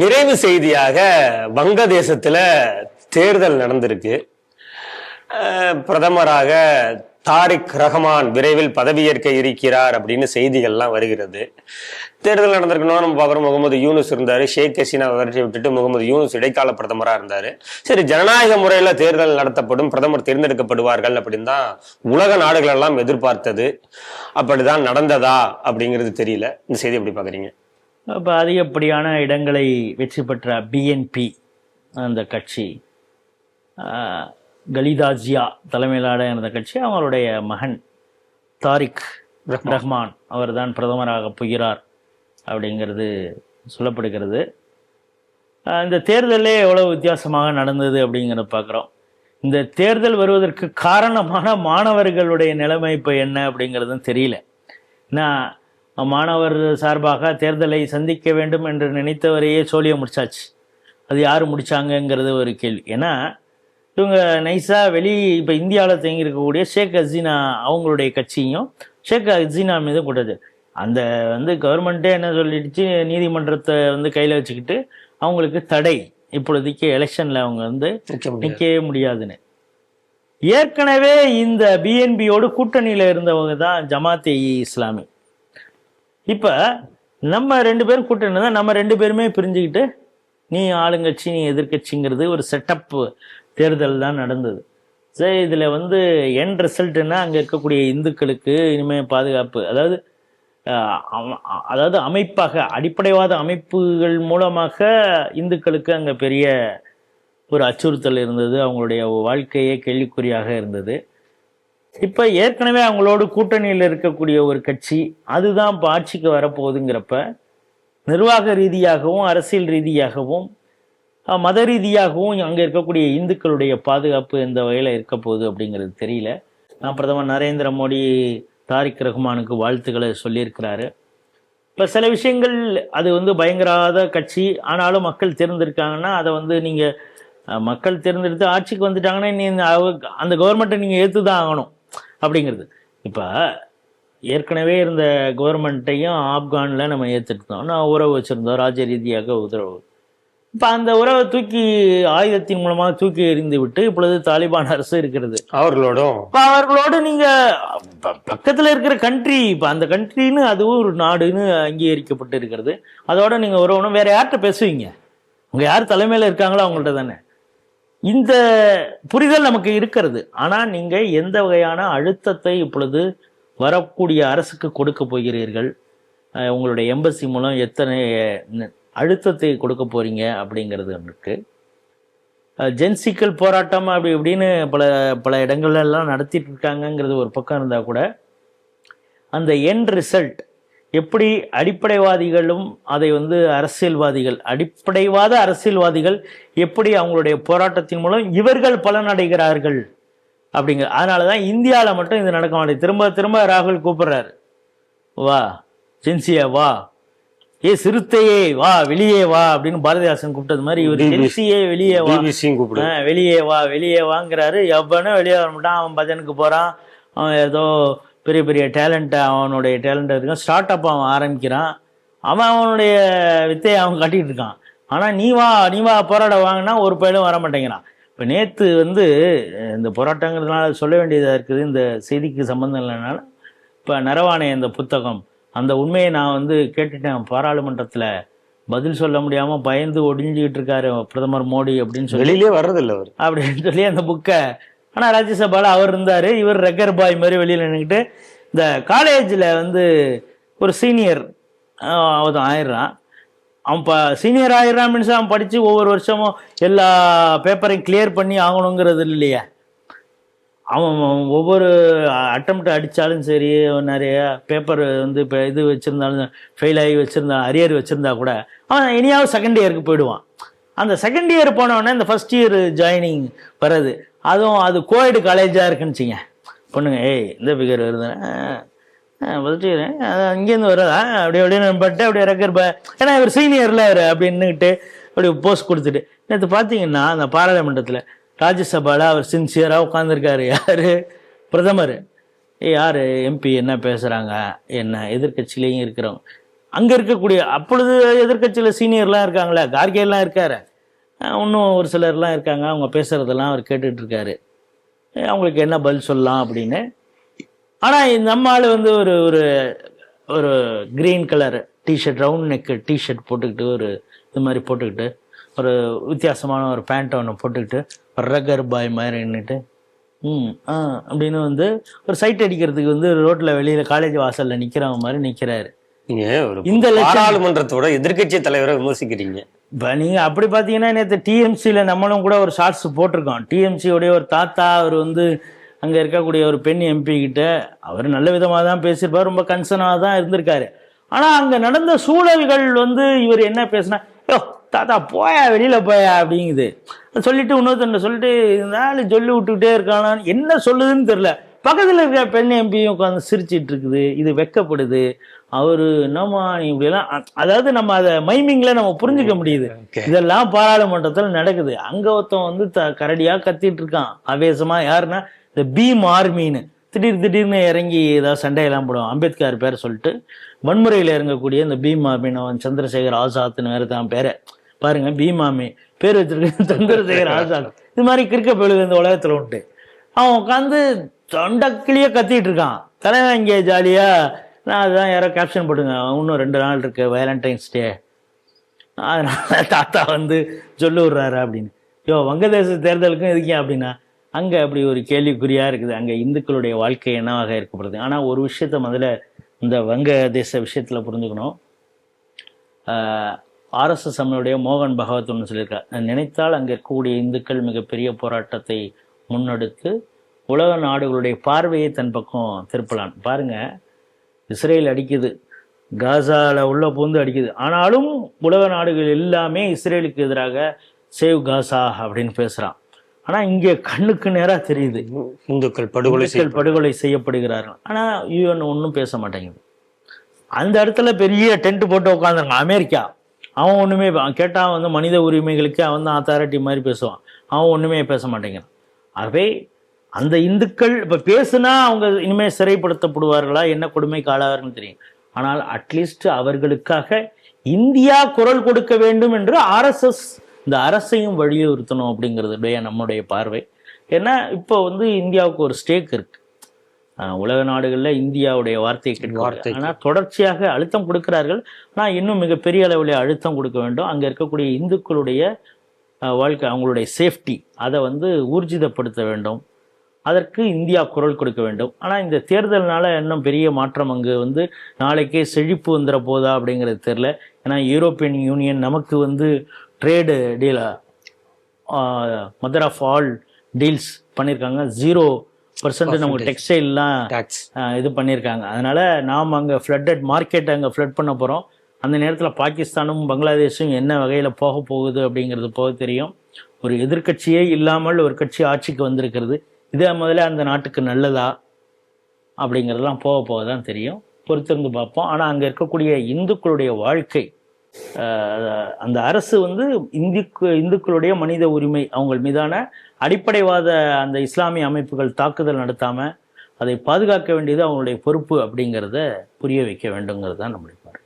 நிறைவு செய்தியாக வங்கதேசத்தில் தேர்தல் நடந்திருக்கு. பிரதமராக தாரிக் ரஹமான் விரைவில் பதவியேற்க இருக்கிறார் அப்படின்னு செய்திகள்லாம் வருகிறது. தேர்தல் நடந்திருக்கணும் நம்ம பார்க்குறோம் முகமது யூனுஸ் இருந்தார் ஷேக் ஹசீனா விரட்டி விட்டுட்டு முகமது யூனுஸ் இடைக்கால பிரதமராக இருந்தார். சரி ஜனநாயக முறையில் தேர்தல் நடத்தப்படும் பிரதமர் தேர்ந்தெடுக்கப்படுவார்கள் அப்படின்னு தான் உலக நாடுகளெல்லாம் எதிர்பார்த்தது. அப்படிதான் நடந்ததா அப்படிங்கிறது தெரியல. இந்த செய்தி எப்படி பார்க்குறீங்க? இப்போ அதிகப்படியான இடங்களை வெற்றி பெற்ற பிஎன்பி அந்த கட்சி? கலிதாஜியா தலைமையிலான அந்த கட்சி அவங்களுடைய மகன் தாரிக் ரஹ்மான். அவர்தான் பிரதமராக போகிறார் அப்படிங்கிறது சொல்லப்படுகிறது. இந்த தேர்தலே எவ்வளவு வித்தியாசமாக நடந்தது அப்படிங்கிறத பார்க்குறோம். இந்த தேர்தல் வருவதற்கு காரணமான மாணவர்களுடைய நிலைமை இப்போ என்ன அப்படிங்கிறதும் தெரியல. நான் மாணவர் சார்பாக தேர்தலை சந்திக்க வேண்டும் என்று நினைத்தவரையே சோழிய முடிச்சாச்சு. அது யார் முடிச்சாங்கங்கிறது ஒரு கேள்வி. ஏன்னா இவங்க நைஸாக வெளி இப்போ இந்தியாவில் தங்கியிருக்கக்கூடிய ஷேக் ஹசீனா அவங்களுடைய கட்சியும் ஷேக் ஹசீனா மீது கூட்டது. அந்த வந்து கவர்மெண்ட்டே என்ன சொல்லிடுச்சு? நீதிமன்றத்தை வந்து கையில் வச்சுக்கிட்டு அவங்களுக்கு தடை. இப்பொழுதைக்கு எலெக்ஷனில் அவங்க வந்து நிற்கவே முடியாதுன்னு. ஏற்கனவே இந்த பிஎன்பியோடு கூட்டணியில் இருந்தவங்க தான் ஜமாத்தே இஸ்லாமி. இப்போ நம்ம ரெண்டு பேரும் கூட்டணி தான் நம்ம ரெண்டு பேருமே பிரிஞ்சுக்கிட்டு நீ ஆளுங்கட்சி நீ எதிர்க்கட்சிங்கிறது ஒரு செட்டப் தேர்தல் தான் நடந்தது. சரி இதில் வந்து என் ரிசல்ட்டுன்னா அங்கே இருக்கக்கூடிய இந்துக்களுக்கு இனிமேல் பாதுகாப்பு. அதாவது அதாவது அமைப்பாக அடிப்படைவாத அமைப்புகள் மூலமாக இந்துக்களுக்கு அங்கே பெரிய ஒரு அச்சுறுத்தல் இருந்தது. அவங்களுடைய வாழ்க்கையே கேள்விக்குறியாக இருந்தது. இப்போ ஏற்கனவே அவங்களோடு கூட்டணியில் இருக்கக்கூடிய ஒரு கட்சி அதுதான் இப்போ ஆட்சிக்கு வரப்போகுதுங்கிறப்ப நிர்வாக ரீதியாகவும் அரசியல் ரீதியாகவும் மத ரீதியாகவும் அங்கே இருக்கக்கூடிய இந்துக்களுடைய பாதுகாப்பு எந்த வகையில் இருக்க போகுது அப்படிங்கிறது தெரியல. நான் பிரதமர் நரேந்திர மோடி தாரிக் ரஹ்மானுக்கு வாழ்த்துக்களை சொல்லியிருக்கிறாரு. இப்போ சில விஷயங்கள் அது வந்து பயங்கராத கட்சி ஆனாலும் மக்கள் தேர்ந்தெடுக்காங்கன்னா அதை வந்து நீங்கள் மக்கள் தேர்ந்தெடுத்து ஆட்சிக்கு வந்துட்டாங்கன்னா நீ அந்த கவர்மெண்ட்டை நீங்கள் ஏற்று தான் ஆகணும். அப்படிங்கிறது. இப்போ ஏற்கனவே இருந்த கவர்மெண்ட்டையும் ஆப்கானில் நம்ம ஏற்றுட்டோம் நான் உறவு வச்சுருந்தோம் ராஜ ரீதியாக உத்தரவு இப்போ அந்த உறவை தூக்கி ஆயுதத்தின் மூலமாக தூக்கி எறிந்து விட்டு இப்பொழுது தாலிபான் அரசு இருக்கிறது. அவர்களோடும்? அவர்களோடு நீங்கள் பக்கத்தில் இருக்கிற கண்ட்ரி இப்போ அந்த கண்ட்ரின்னு அதுவும் ஒரு நாடுன்னு அங்கீகரிக்கப்பட்டு இருக்கிறது அதோட நீங்கள் உறவுணும். வேற யார்கிட்ட பேசுவீங்க? உங்க யார் தலைமையில் இருக்காங்களோ அவங்கள்ட்ட தானே? இந்த புரிதல் நமக்கு இருக்கிறது. ஆனால் நீங்கள் எந்த வகையான அழுத்தத்தை இப்பொழுது வரக்கூடிய அரசுக்கு கொடுக்க போகிறீர்கள்? உங்களுடைய எம்பசி மூலம் எத்தனை அழுத்தத்தை கொடுக்க போகிறீங்க அப்படிங்கிறது இருக்கு. ஜென்சிக்கல் போராட்டம் அப்படி இப்படின்னு பல பல இடங்கள்லாம் நடத்திட்டு இருக்காங்கங்கிறது ஒரு பக்கம் இருந்தால் கூட அந்த என் ரிசல்ட் எப்படி அடிப்படைவாதிகளும் அதை வந்து அரசியல்வாதிகள் அடிப்படைவாத அரசியல்வாதிகள் எப்படி அவங்களுடைய போராட்டத்தின் மூலம் இவர்கள் பலனடைகிறார்கள் அப்படிங்கிற அதனால தான் இந்தியாவில் மட்டும் இது நடக்க மாட்டேங்குது. திரும்ப திரும்ப ராகுல் கூப்பிடுறாரு. வா ஜென்சியா வா. ஏ சிறுத்தையே வா வெளியே வா அப்படின்னு பாரதிதாசன் கூப்பிட்டது மாதிரி இவர். ஜென்சியே வெளியே வா. வெளியே வா வெளியே வாங்குறாரு. எவனும் வெளியே வர மாட்டான். அவன் பஜனுக்கு போகிறான் அவன் ஏதோ பெரிய பெரிய டேலண்ட் அவனுடைய டேலண்ட் இருக்கான். ஸ்டார்ட் அப் அவன் ஆரம்பிக்கிறான். அவன் அவனுடைய வித்தையை அவன் காட்டிட்டு இருக்கான். ஆனால் நீ வா நீ வா போராட வாங்கினா ஒரு பயிலும் வர மாட்டேங்கிறான். இப்போ நேற்று வந்து இந்த போராட்டங்கிறதுனால சொல்ல வேண்டியதாக இருக்குது இந்த செய்திக்கு சம்மந்தம் இல்லைனால இப்போ நரவானே இந்த புத்தகம் அந்த உண்மையை நான் வந்து கேட்டுட்டேன். பாராளுமன்றத்தில் பதில் சொல்ல முடியாமல் பயந்து ஒடிஞ்சிக்கிட்டு இருக்காரு பிரதமர் மோடி அப்படின்னு சொல்லி. வெளியிலே வர்றதில்ல அவர். அப்படின்னு சொல்லி அந்த புக்கை ஆனால் ராஜ்யசபாவில் அவர் இருந்தார். இவர் ரெக்கர் பாய் மாதிரி வெளியில் நின்றுக்கிட்டு இந்த காலேஜில் வந்து ஒரு சீனியர் அவன் ஆயிடுறான். அவன் ப சீனியர் ஆயிடுறான் மீன்ஸ் அவன் படித்து ஒவ்வொரு வருஷமும் எல்லா பேப்பரையும் கிளியர் பண்ணி ஆகணுங்கிறது இல்லையா. அவன் ஒவ்வொரு அட்டம்ப்ட் அடித்தாலும் சரி நிறைய பேப்பர் வந்து இப்போ இது வச்சுருந்தாலும் ஃபெயில் ஆகி வச்சுருந்தா அரியர் வச்சுருந்தா கூட அவன் இனியாவது செகண்ட் இயருக்கு போயிடுவான். அந்த செகண்ட் இயர் போனவொடனே இந்த ஃபர்ஸ்ட் இயர் ஜாயினிங் வர்றது. அதுவும் அது கோயடு காலேஜாக இருக்குன்னு வச்சுங்க. பொண்ணுங்க ஏய் இந்த பிகர் வருதுன்னா ஃபர்ஸ்ட் இயர் அங்கேருந்து வரதா? அப்படி அப்படியே பட்டு அப்படியே ரெக்கர் ஏன்னா இவர் சீனியரில் அவர் அப்படின்னுக்கிட்டு அப்படி போஸ்ட் கொடுத்துட்டு. நேற்று பார்த்தீங்கன்னா அந்த பாராளுமன்றத்தில் ராஜ்யசபாவில் அவர் சின்சியராக உட்காந்துருக்காரு யார்? பிரதமர். ஏ யார்? எம்பி என்ன பேசுகிறாங்க என்ன? எதிர்கட்சியிலையும் இருக்கிறவங்க. அங்கே இருக்கக்கூடிய அப்பொழுது எதிர்க்கட்சியில் சீனியர்லாம் இருக்காங்களே கார்கேலாம் இருக்காரு. இன்னும் ஒரு சிலர்லாம் இருக்காங்க. அவங்க பேசுகிறதெல்லாம் அவர் அஹ் அவங்களுக்கு என்ன பதில் சொல்லலாம் அப்படின்னு. ஆனால் நம்ம ஆள் வந்து ஒரு ஒரு ஒரு green colour T-shirt round neck T-shirt போட்டுக்கிட்டு ஒரு இது மாதிரி போட்டுக்கிட்டு ஒரு வித்தியாசமான ஒரு பேண்ட் ஒன்று போட்டுக்கிட்டு ஒரு ரகர் பாய் மாதிரி நின்றுட்டு ம் ஆ அப்படின்னு வந்து ஒரு சைட் அடிக்கிறதுக்கு வந்து ரோட்டில் வெளியில் காலேஜ் வாசலில் நிற்கிறவங்க மாதிரி நிற்கிறாரு இந்த லட்சம் பாராளுமன்றத்தோட எதிர்க்கட்சி தலைவரை விமர்சிக்கிறீங்க. இப்போ நீங்கள் அப்படி பார்த்தீங்கன்னா நேற்று டிஎம்சியில் நம்மளும் கூட ஒரு ஷார்ட்ஸ் போட்டிருக்கோம். டிஎம்சியோடைய ஒரு தாத்தா அவர் வந்து அங்கே இருக்கக்கூடிய ஒரு பெண் எம்பி கிட்ட அவர் நல்ல விதமாக தான் பேசியிருப்பார் ரொம்ப கன்சர்னாக தான் இருந்திருக்காரு. ஆனால் அங்கே நடந்த சூழல்கள் வந்து இவர் என்ன பேசினா யோ தாத்தா போயா வெளியில் போயா அப்படிங்குது. சொல்லிட்டு இன்னொருத்தன் சொல்லிட்டு இருந்தாலும் சொல்லி விட்டுக்கிட்டே இருக்கானான்னு என்ன சொல்லுதுன்னு தெரில பக்கத்தில் இருக்கிற பெண் எம்பியும் உட்காந்து சிரிச்சிட்டு இருக்குது. இது வெக்கப்படுது. அவரு இப்படியெல்லாம் அ- அதாவது நம்ம அதை மைமிங்ல நம்ம புரிஞ்சுக்க முடியுது. இதெல்லாம் பாராளுமன்றத்தில் நடக்குது. அங்க ஒருத்தன் வந்து த கரடியா கத்திட்டு இருக்கான். ஆவேசமா யாருன்னா இந்த பீம் ஆர்மின்னு. திடீர் திடீர்னு இறங்கி ஏதாவது சண்டையெல்லாம் போடுவான். அம்பேத்கர் பேர் சொல்லிட்டு வன்முறையில் இறங்கக்கூடிய இந்த பீம் ஆர்மின்னு சந்திரசேகர் ஆசாத்னு வேற தான் பேரை. பாருங்க பீம் ஆர்மி. பேர் வச்சிருக்க சந்திரசேகர் ஆசாத். இது மாதிரி கிறுக்க பெழுது இந்த உலகத்துல உண்டு. அவன் உட்காந்து தொண்டக்கிளியே கத்திட்டு இருக்கான் தலைவன் இங்கே ஜாலியா. நான் அதுதான் யாரோ கேப்ஷன் போட்டுங்க. இன்னும் ரெண்டு நாள் இருக்கு வேலண்டைன்ஸ் டே அதனால தாத்தா வந்து சொல்லி விட்றாரு அப்படின்னு. யோ வங்கதேச தேர்தலுக்கும் இருக்கேன் அப்படின்னா அங்கே அப்படி ஒரு கேள்விக்குறியா இருக்குது. அங்கே இந்துக்களுடைய வாழ்க்கை என்னவாக இருக்கப்படுது? ஆனால் ஒரு விஷயத்த முதல்ல இந்த வங்கதேச விஷயத்தில் புரிஞ்சுக்கணும். ஆர்எஸ்எஸ் நம்மளுடைய மோகன் பகவத் ஒன்று சொல்லியிருக்கார். நினைத்தால் அங்கே இருக்கக்கூடிய இந்துக்கள் மிகப்பெரிய போராட்டத்தை முன்னெடுத்து உலக நாடுகளுடைய பார்வையை தன் பக்கம் திருப்பலாம். பாருங்க இஸ்ரேல் அடிக்குது காசால உள்ள பூந்து அடிக்குது. ஆனாலும் உலக நாடுகள் எல்லாமே இஸ்ரேலுக்கு எதிராக சேவ் காசா அப்படின்னு பேசுறான். ஆனா இங்கே கண்ணுக்கு நேரா தெரியுது. இந்துக்கள் படுகொலை படுகொலை செய்யப்படுகிறார்கள். ஆனா யூஎன் ஒன்றும் பேச மாட்டேங்குது. அந்த இடத்துல பெரிய டென்ட் போட்டு உட்காந்துருக்கான் அமெரிக்கா. அவன் ஒண்ணுமே அவன் கேட்டா வந்து மனித உரிமைகளுக்கு அவன் தான் அத்தாரிட்டி மாதிரி பேசுவான். அவன் ஒண்ணுமே பேச மாட்டேங்கிறான். ஆகவே அந்த இந்துக்கள் இப்ப பேசுனா அவங்க இனிமே சிறைப்படுத்தப்படுவார்களா? என்ன கொடுமைக்கு ஆளாவார்கள் தெரியும். ஆனால் அட்லீஸ்ட் அவர்களுக்காக இந்தியா குரல் கொடுக்க வேண்டும் என்று ஆர்எஸ்எஸ் இந்த அரசையும் வலியுறுத்தணும் அப்படிங்கிறதுடைய நம்முடைய பார்வை. ஏன்னா இப்போ வந்து இந்தியாவுக்கு ஒரு ஸ்டேக் இருக்கு. உலக நாடுகளில் இந்தியாவுடைய வார்த்தையை கேட்க. ஆனால் தொடர்ச்சியாக அழுத்தம் கொடுக்கிறார்கள். ஆனால் இன்னும் மிகப்பெரிய அளவில் அழுத்தம் கொடுக்க வேண்டும். அங்கே இருக்கக்கூடிய இந்துக்களுடைய வாழ்க்கை அவங்களுடைய சேஃப்டி அதை வந்து ஊர்ஜிதப்படுத்த வேண்டும். அதற்கு இந்தியா குரல் கொடுக்க வேண்டும். ஆனால் இந்த தேர்தல்னால இன்னும் பெரிய மாற்றம் அங்கு வந்து நாளைக்கே செழிப்பு வந்துட போதா அப்படிங்கிறது தெரில ஏன்னா யூரோப்பியன் யூனியன் நமக்கு வந்து trade deal mother of all deals பண்ணியிருக்காங்க ஜீரோ பர்சன்ட் நமக்கு டெக்ஸ்டைல்லாம் டாக்ஸ் இது பண்ணியிருக்காங்க அதனால நாம் அங்கே ஃப்ளட்டட் மார்க்கெட் அங்கே ஃப்ளட் பண்ண போகிறோம் அந்த நேரத்தில் பாகிஸ்தானும் பங்களாதேஷும் என்ன வகையில் போக போகுது அப்படிங்கிறது போக தெரியும். ஒரு எதிர்க்கட்சியே இல்லாமல் ஒரு கட்சி ஆட்சிக்கு வந்திருக்கிறது. இதே முதல்ல அந்த நாட்டுக்கு நல்லதா அப்படிங்கிறதெல்லாம் போக போக தான் தெரியும். பொறுத்திருந்து பார்ப்போம். ஆனால் அங்கே இருக்கக்கூடிய இந்துக்களுடைய வாழ்க்கை அந்த அரசு வந்து இந்துக்கு இந்துக்களுடைய மனித உரிமை அவங்கள் மீதான அடிப்படைவாத அந்த இஸ்லாமிய அமைப்புகள் தாக்குதல் நடத்தாமல் அதை பாதுகாக்க வேண்டியது அவங்களுடைய பொறுப்பு அப்படிங்கிறத புரிய வைக்க வேண்டுங்கிறது தான் நம்முடைய பார்வை.